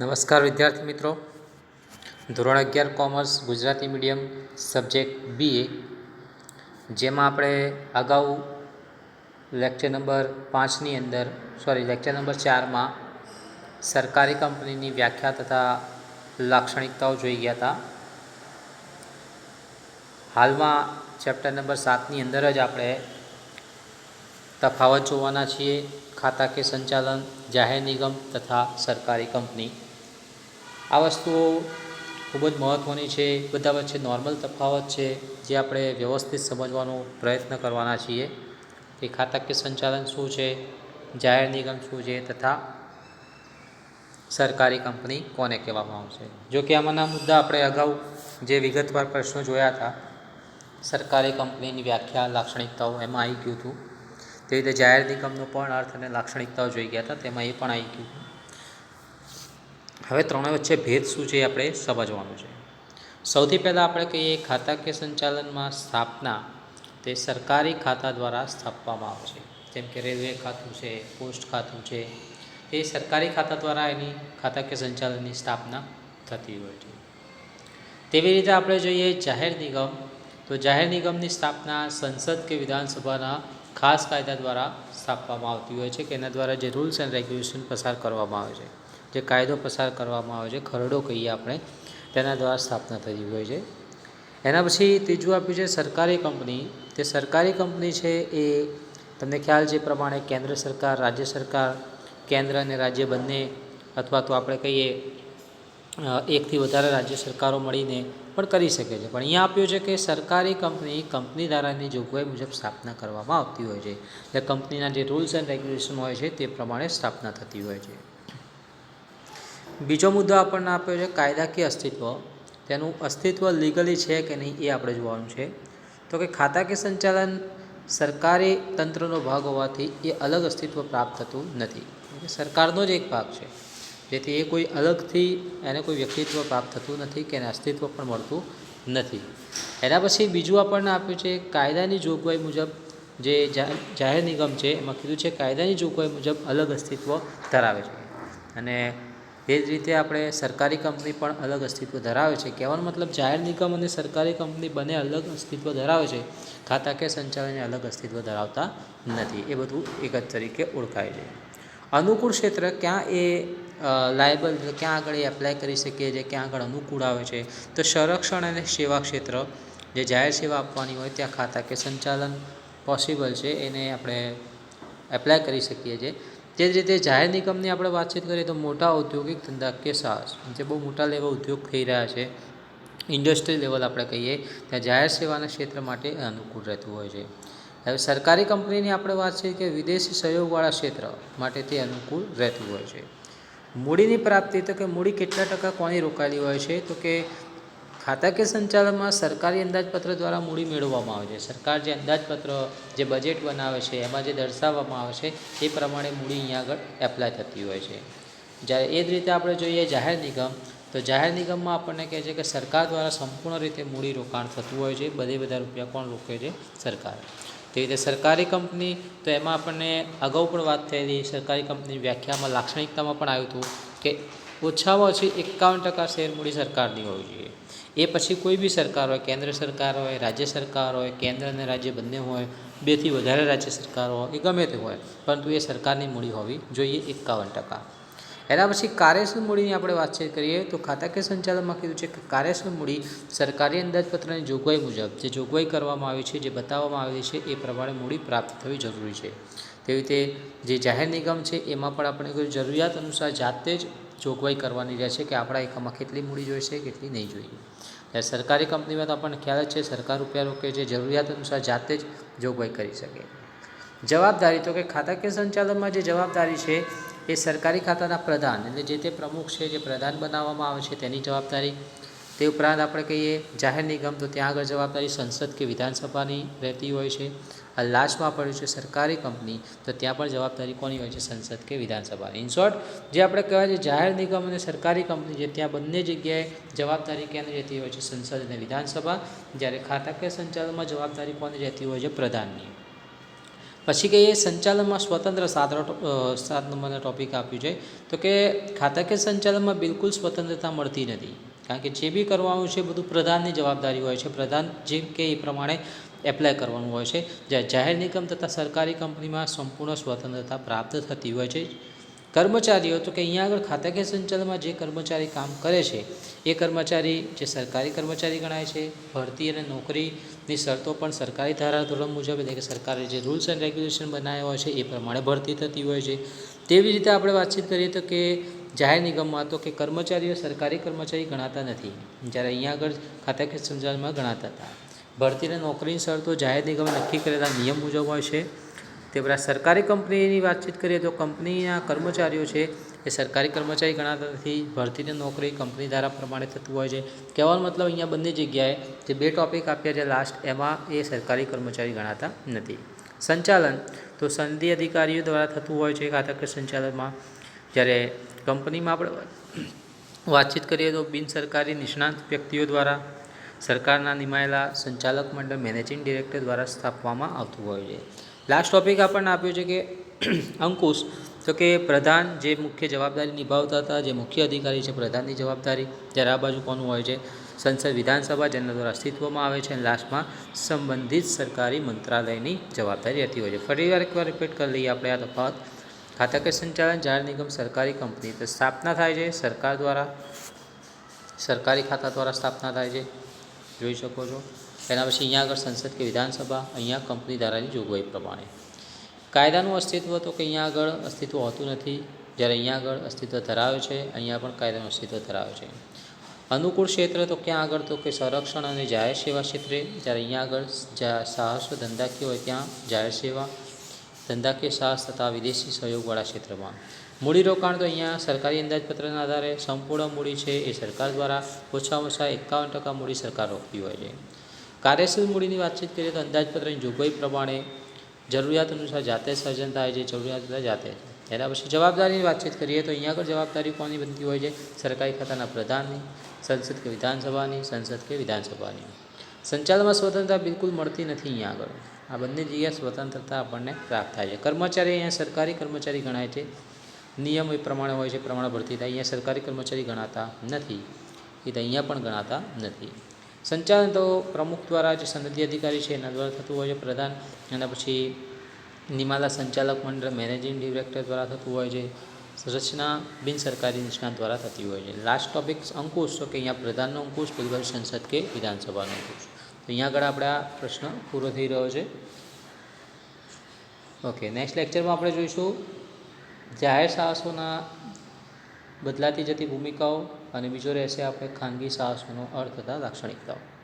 નમસ્કાર વિદ્યાર્થી મિત્રો. ધોરણ અગિયાર commerce Gujarati medium subject BA જેમાં આપણે અગાઉ લેક્ચર નંબર પાંચની અંદર સોરી લેક્ચર નંબર ચારમાં સરકારી કંપનીની વ્યાખ્યા તથા લાક્ષણિકતાઓ જોઈ ગયા હતા. હાલમાં ચેપ્ટર નંબર સાતની અંદર જ આપણે તફાવત જોવાના છીએ. ખાતાકીય સંચાલન, જાહેર નિગમ તથા સરકારી કંપની. આ વસ્તુઓ ખૂબ જ મહત્ત્વની છે. બધા વચ્ચે નોર્મલ તફાવત છે જે આપણે વ્યવસ્થિત સમજવાનો પ્રયત્ન કરવાના છીએ કે ખાતાકીય સંચાલન શું છે, જાહેર નિગમ શું છે તથા સરકારી કંપની કોને કહેવામાં આવશે. જો કે આમાંના મુદ્દા આપણે અગાઉ જે વિગતવાર પ્રશ્નો જોયા હતા, સરકારી કંપનીની વ્યાખ્યા, લાક્ષણિકતાઓ એમાં આવી ગયું હતું. તે રીતે જાહેર નિગમનો પણ અર્થ અને લાક્ષણિકતાઓ જોઈ ગયા હતા, તેમાં એ પણ આવી ગયું. હવે ત્રણે વચ્ચે ભેદ શું છે આપણે સમજવાનું છે. સૌથી પહેલાં આપણે કહીએ ખાતાકીય સંચાલનમાં સ્થાપના તે સરકારી ખાતા દ્વારા સ્થાપવામાં આવે છે. જેમ કે રેલવે ખાતું છે, પોસ્ટ ખાતું છે, એ સરકારી ખાતા દ્વારા એની ખાતાકીય સંચાલનની સ્થાપના થતી હોય છે. તેવી રીતે આપણે જોઈએ જાહેર નિગમ, તો જાહેર નિગમની સ્થાપના સંસદ કે વિધાનસભાના ખાસ કાયદા દ્વારા સ્થાપવામાં આવતી હોય છે કે એના દ્વારા જે રૂલ્સ એન્ડ રેગ્યુલેશન પસાર કરવામાં આવે છે. જે કાયદો પસાર કરવામાં આવે છે, ખરડો કહીએ આપણે, તેના દ્વારા સ્થાપના થતી હોય છે. એના પછી ત્રીજું આપ્યું છે સરકારી કંપની. તે સરકારી કંપની છે એ, તમને ખ્યાલ છે પ્રમાણે કેન્દ્ર સરકાર, રાજ્ય સરકાર, કેન્દ્ર અને રાજ્ય બંને અથવા તો આપણે કહીએ એકથી વધારે રાજ્ય સરકારો મળીને પણ કરી શકે છે. પણ અહીંયા આપ્યું છે કે સરકારી કંપની કંપની ધારાની જોગવાઈ મુજબ સ્થાપના કરવામાં આવતી હોય છે. એટલે કંપનીના જે રૂલ્સ એન્ડ રેગ્યુલેશન હોય છે તે પ્રમાણે સ્થાપના થતી હોય છે. બીજો મુદ્દો આપણને આપ્યો છે કાયદાકીય અસ્તિત્વ. તેનું અસ્તિત્વ લીગલી છે કે નહીં એ આપણે જોવાનું છે. તો કે ખાતાકીય સંચાલન સરકારી તંત્રનો ભાગ હોવાથી એ અલગ અસ્તિત્વ પ્રાપ્ત થતું નથી. સરકારનો જ એક ભાગ છે. જેથી એ કોઈ અલગથી એને કોઈ વ્યક્તિત્વ પ્રાપ્ત થતું નથી કે એને અસ્તિત્વ પણ મળતું નથી. એના પછી બીજું આપણને આપ્યું છે કાયદાની જોગવાઈ મુજબ જે જાહેર નિગમ છે એમાં કીધું છે કાયદાની જોગવાઈ મુજબ અલગ અસ્તિત્વ ધરાવે છે. અને એ જ રીતે આપણે સરકારી કંપની પણ અલગ અસ્તિત્વ ધરાવે છે. કહેવાનો મતલબ જાહેર નિગમ અને સરકારી કંપની બંને અલગ અસ્તિત્વ ધરાવે છે. ખાતા કે સંચાલનને અલગ અસ્તિત્વ ધરાવતા નથી. એ બધું એક જ તરીકે ઓળખાય છે. અનુકૂળ ક્ષેત્ર ક્યાં એ લાયબલ ક્યાં આગળ એ એપ્લાય કરી શકીએ છીએ? ક્યાં આગળ અનુકૂળ આવે છે? તો સંરક્ષણ અને સેવા ક્ષેત્ર, જે જાહેર સેવા આપવાની હોય ત્યાં ખાતા કે સંચાલન પોસિબલ છે. એને આપણે એપ્લાય કરી શકીએ છીએ. તે જ રીતે જાહેર નિગમની આપણે વાતચીત કરીએ તો મોટા ઔદ્યોગિક ધંધા કે સાહસ જે બહુ મોટા લેવલ ઉદ્યોગ થઈ રહ્યા છે, ઇન્ડસ્ટ્રી લેવલ આપણે કહીએ, ત્યાં જાહેર સેવાના ક્ષેત્ર માટે અનુકૂળ રહેતું હોય છે. હવે સરકારી કંપનીની આપણે વાત છે કે વિદેશી સહયોગવાળા ક્ષેત્ર માટે તે અનુકૂળ રહેતું હોય છે. મૂડીની પ્રાપ્તિ, તો કે મૂડી કેટલા ટકા કોની રોકાયેલી હોય છે, તો કે ખાતાકીય સંચાલનમાં સરકારી અંદાજપત્ર દ્વારા મૂડી મેળવવામાં આવે છે. સરકાર જે અંદાજપત્ર, જે બજેટ બનાવે છે, એમાં જે દર્શાવવામાં આવે છે, એ પ્રમાણે મૂડી અહીંયા આગળ એપ્લાય થતી હોય છે. જ્યારે એ જ રીતે આપણે જોઈએ જાહેર નિગમ, તો જાહેર નિગમમાં આપણને કહે છે કે સરકાર દ્વારા સંપૂર્ણ રીતે મૂડી રોકાણ થતું હોય છે. બધે બધા રૂપિયા કોણ રોકે છે? સરકાર. તે રીતે સરકારી કંપની, તો એમાં આપણને અગાઉ પણ વાત થયેલી, સરકારી કંપની વ્યાખ્યામાં લાક્ષણિકતામાં પણ આવ્યું હતું કે ઓછામાં ઓછી એકાવન ટકા શેર મૂડી સરકારની હોવી જોઈએ. એ પછી કોઈ બી સરકાર હોય, કેન્દ્ર સરકાર હોય, રાજ્ય સરકાર હોય, કેન્દ્ર અને રાજ્ય બંને હોય, બેથી વધારે રાજ્ય સરકાર હોય, એ ગમે તે હોય, પરંતુ એ સરકારની મૂડી હોવી જોઈએ એકાવન ટકા. એના પછી કાર્યશીલ મૂડીની આપણે વાતચીત કરીએ તો ખાતાકીય સંચાલનમાં કીધું છે કે કાર્યશીલ મૂડી સરકારી અંદાજપત્રની જોગવાઈ મુજબ, જે જોગવાઈ કરવામાં આવી છે, જે બતાવવામાં આવેલી છે, એ પ્રમાણે મૂડી પ્રાપ્ત થવી જરૂરી છે. તેવી રીતે જે જાહેર નિગમ છે, એમાં પણ આપણે કોઈ જરૂરિયાત અનુસાર જાતે જ જોગવાઈ કરવાની રહેશે કે આપણા એકમમાં કેટલી મૂડી જોઈશે, કેટલી નહીં જોઈએ. ત્યારે સરકારી કંપનીમાં તો આપણને ખ્યાલ જ છે, સરકાર રૂપિયા રોકે છે, જરૂરિયાત અનુસાર જાતે જ જોગવાઈ કરી શકે. જવાબદારી તો કે ખાતાકીય સંચાલનમાં જે જવાબદારી છે, એ સરકારી ખાતાના પ્રધાન, એટલે જે તે પ્રમુખ છે, જે પ્રધાન બનાવવામાં આવે છે તેની જવાબદારી. તે ઉપરાંત આપણે કહીએ, જાહેર નિગમ તો ત્યાં આગળ જવાબદારી સંસદ કે વિધાનસભાની રહેતી હોય છે. લાસ્ટમાં પડ્યું છે સરકારી કંપની, તો ત્યાં પણ જવાબદારી કોની હોય છે? સંસદ કે વિધાનસભા. ઇન શોર્ટ જે આપણે કહેવાય છે, જાહેર નિગમ અને સરકારી કંપની છે ત્યાં બંને જગ્યાએ જવાબદારી ક્યાંની રહેતી હોય છે? સંસદ અને વિધાનસભા. જ્યારે ખાતાકીય સંચાલનમાં જવાબદારી કોની રહેતી હોય છે? પ્રધાનની. પછી કે એ સંચાલનમાં સ્વતંત્ર સાત સાત નંબરનો ટોપિક આપ્યું છે. તો કે ખાતાકીય સંચાલનમાં બિલકુલ સ્વતંત્રતા મળતી નથી. કારણ કે જે બી કરવાનું છે બધું પ્રધાનની જવાબદારી હોય છે. પ્રધાન જેમ કે એ પ્રમાણે એપ્લાય કરવાનું હોય છે. જ્યારે જાહેર નિગમ તથા સરકારી કંપનીમાં સંપૂર્ણ સ્વતંત્રતા પ્રાપ્ત થતી હોય છે. કર્મચારીઓ, તો કે અહીંયા આગળ ખાતાકીય સંચાલનમાં જે કર્મચારી કામ કરે છે, એ કર્મચારી જે સરકારી કર્મચારી ગણાય છે, ભરતી અને નોકરીની શરતો પણ સરકારી ધારાધોરણ મુજબ, એટલે કે સરકારે જે રૂલ્સ એન્ડ રેગ્યુલેશન બનાવ્યા હોય છે, એ પ્રમાણે ભરતી થતી હોય છે. તેવી રીતે આપણે વાતચીત કરીએ તો કે જાહેર નિગમમાં તો કે કર્મચારીઓ સરકારી કર્મચારી ગણાતા નથી. જ્યારે અહીંયા આગળ ખાતાકીય સંચાલનમાં ગણાતા હતા. ભરતી અને નોકરીની શરતો જાહેર નિગમે નક્કી કરેલા નિયમ મુજબ હોય છે. તે પહેલાં સરકારી કંપનીની વાતચીત કરીએ તો કંપનીના કર્મચારીઓ છે એ સરકારી કર્મચારી ગણાતા નથી ભરતીની નોકરી કંપની ધારા પ્રમાણે થતું હોય છે. કહેવાનો મતલબ અહીંયા બંને જગ્યાએ જે બે ટોપિક આપ્યા છે લાસ્ટ એમાં એ સરકારી કર્મચારી ગણાતા નથી. સંચાલન તો સંધિ અધિકારીઓ દ્વારા થતું હોય છે ખાતાકીય સંચાલનમાં. જ્યારે કંપનીમાં આપણે વાતચીત કરીએ તો બિનસરકારી નિષ્ણાંત વ્યક્તિઓ દ્વારા સરકારના નિમાયેલા સંચાલક મંડળ મેનેજિંગ ડિરેક્ટર દ્વારા સ્થાપવામાં આવતું હોય છે. લાસ્ટ ટોપિક આપણને આપ્યો છે કે અંકુશ, તો કે પ્રધાન જે મુખ્ય જવાબદારી નિભાવતા હતા, જે મુખ્ય અધિકારી છે, પ્રધાનની જવાબદારી જ્યારે આ બાજુ કોનું હોય છે? સંસદ વિધાનસભા, જેના દ્વારા અસ્તિત્વમાં આવે છે, અને લાસ્ટમાં સંબંધિત સરકારી મંત્રાલયની જવાબદારી રહેતી હોય છે. ફરી વાર એકવાર રિપીટ કરી લઈએ આપણે આ તફાવત. ખાતાકીય સંચાલન, જાહેર નિગમ, સરકારી કંપની, તો સ્થાપના થાય છે. સરકાર દ્વારા, સરકારી ખાતા દ્વારા સ્થાપના થાય છે. જોઈ શકો છો. એના પછી અહીંયા આગળ સંસદ કે વિધાનસભા, અહીંયા કંપની ધારાની જોગવાઈ પ્રમાણે. કાયદાનું અસ્તિત્વ તો કે અહીંયા આગળ અસ્તિત્વ હોતું નથી. જ્યારે અહીંયા આગળ અસ્તિત્વ ધરાવે છે, અહીંયા પણ કાયદાનું અસ્તિત્વ ધરાવે છે. અનુકૂળ ક્ષેત્ર તો ક્યાં આગળ તો કે સંરક્ષણ અને જાહેર સેવા ક્ષેત્રે. જ્યારે અહીંયા આગળ સાહસો ધંધાકીય હોય ત્યાં જાહેર સેવા, ધંધાકીય સાહસ તથા વિદેશી સહયોગવાળા ક્ષેત્રમાં. મૂડીરોકાણ તો અહીંયા સરકારી અંદાજપત્રના આધારે સંપૂર્ણ મૂડી છે એ સરકાર દ્વારા ઓછામાં ઓછા એકાવન ટકા મૂડી સરકાર રોકતી હોય છે. કાર્યશીલ મૂડીની વાતચીત કરીએ તો અંદાજપત્રની જોગવાઈ પ્રમાણે જરૂરિયાત અનુસાર જાતે સર્જન થાય છે, જરૂરિયાત જાતે એના પછી જવાબદારીની વાતચીત કરીએ તો અહીંયા આગળ જવાબદારી કોની બનતી હોય છે? સરકારી ખાતાના પ્રધાનની, સંસદ કે વિધાનસભાની, સંસદ કે વિધાનસભાની. સંચાલનમાં સ્વતંત્રતા બિલકુલ મળતી નથી અહીંયા આગળ. આ બંને જગ્યાએ સ્વતંત્રતા આપણને પ્રાપ્ત થાય છે. કર્મચારી અહીંયા સરકારી કર્મચારી ગણાય છે. નિયમ એ પ્રમાણે હોય છે પ્રમાણે ભરતી થાય. અહીંયા સરકારી કર્મચારી ગણાતા નથી. એ અહીંયા પણ ગણાતા નથી. સંચાલન તો પ્રમુખ દ્વારા જે સનદી અધિકારી છે, એના દ્વારા થતું હોય છે, પ્રધાન. એના પછી નિમાલા સંચાલક મંડળ, મેનેજિંગ ડિરેક્ટર દ્વારા થતું હોય છે, રચના બિન સરકારી નિષ્ણાત દ્વારા થતી હોય છે. લાસ્ટ ટોપિક અંકુશ, તો કે અહીંયા પ્રધાનનો અંકુશ પેલી સંસદ કે વિધાનસભાનો અંકુશ. તો અહીંયા આગળ આપણે આ પ્રશ્ન પૂરો થઈ રહ્યો છે. ઓકે નેક્સ્ટ લેક્ચરમાં આપણે જોઈશું જાહેર સાહસોના બદલાતી જતી ભૂમિકાઓ અને બીજો રહેશે આપણે ખાનગી સાહસોનો અર્થ તથા લાક્ષણિકતાઓ.